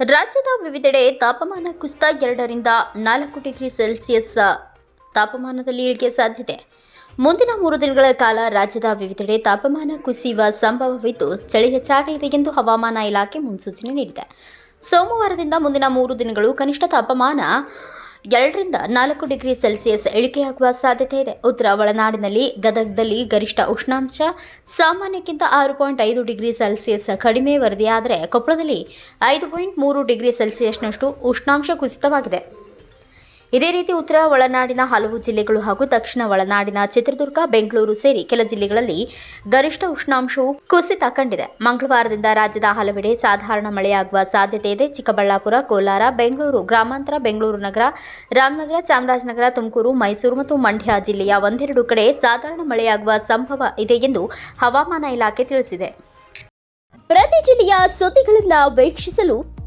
ರಾಜ್ಯದ ವಿವಿಧೆಡೆ ತಾಪಮಾನ ಕುಸಿತ ಎರಡರಿಂದ ನಾಲ್ಕು ಡಿಗ್ರಿ ಸೆಲ್ಸಿಯಸ್ ತಾಪಮಾನದಲ್ಲಿ ಇಳಿಕೆ ಸಾಧ್ಯತೆ. ಮುಂದಿನ ಮೂರು ದಿನಗಳ ಕಾಲ ರಾಜ್ಯದ ವಿವಿಧೆಡೆ ತಾಪಮಾನ ಕುಸಿಯುವ ಸಂಭವವಿದ್ದು, ಚಳಿ ಹೆಚ್ಚಾಗಲಿದೆ ಎಂದು ಹವಾಮಾನ ಇಲಾಖೆ ಮುನ್ಸೂಚನೆ ನೀಡಿದೆ. ಸೋಮವಾರದಿಂದ ಮುಂದಿನ ಮೂರು ದಿನಗಳು ಕನಿಷ್ಠ ತಾಪಮಾನ ಎರಡರಿಂದ ನಾಲ್ಕು ಡಿಗ್ರಿ ಸೆಲ್ಸಿಯಸ್ ಇಳಿಕೆಯಾಗುವ ಸಾಧ್ಯತೆ ಇದೆ. ಉತ್ತರ ಒಳನಾಡಿನಲ್ಲಿ ಗದಗದಲ್ಲಿ ಗರಿಷ್ಠ ಉಷ್ಣಾಂಶ ಸಾಮಾನ್ಯಕ್ಕಿಂತ ಆರು ಪಾಯಿಂಟ್ ಐದು ಡಿಗ್ರಿ ಸೆಲ್ಸಿಯಸ್ ಕಡಿಮೆ ವರದಿಯಾದರೆ ಕೊಪ್ಪಳದಲ್ಲಿ ಐದು ಪಾಯಿಂಟ್ ಮೂರು ಡಿಗ್ರಿ ಸೆಲ್ಸಿಯಸ್ನಷ್ಟು ಉಷ್ಣಾಂಶ ಕುಸಿತವಾಗಿದೆ. ಇದೇ ರೀತಿ ಉತ್ತರ ಒಳನಾಡಿನ ಹಲವು ಜಿಲ್ಲೆಗಳು ಹಾಗೂ ದಕ್ಷಿಣ ಒಳನಾಡಿನ ಚಿತ್ರದುರ್ಗ, ಬೆಂಗಳೂರು ಸೇರಿ ಕೆಲ ಜಿಲ್ಲೆಗಳಲ್ಲಿ ಗರಿಷ್ಠ ಉಷ್ಣಾಂಶವು ಕುಸಿತ ಕಂಡಿದೆ. ಮಂಗಳವಾರದಿಂದ ರಾಜ್ಯದ ಹಲವೆಡೆ ಸಾಧಾರಣ ಮಳೆಯಾಗುವ ಸಾಧ್ಯತೆ ಇದೆ. ಚಿಕ್ಕಬಳ್ಳಾಪುರ, ಕೋಲಾರ, ಬೆಂಗಳೂರು, ಗ್ರಾಮಾಂತರ, ಬೆಂಗಳೂರು ನಗರ, ರಾಮನಗರ, ಚಾಮರಾಜನಗರ, ತುಮಕೂರು, ಮೈಸೂರು ಮತ್ತು ಮಂಡ್ಯ ಜಿಲ್ಲೆಯ ಒಂದೆರಡು ಕಡೆ ಸಾಧಾರಣ ಮಳೆಯಾಗುವ ಸಂಭವ ಇದೆ ಎಂದು ಹವಾಮಾನ ಇಲಾಖೆ ತಿಳಿಸಿದೆ. ಪ್ರತಿ ಜಿಲ್ಲೆಯ ಸುದ್ದಿಗಳನ್ನು ವೀಕ್ಷಿಸಲು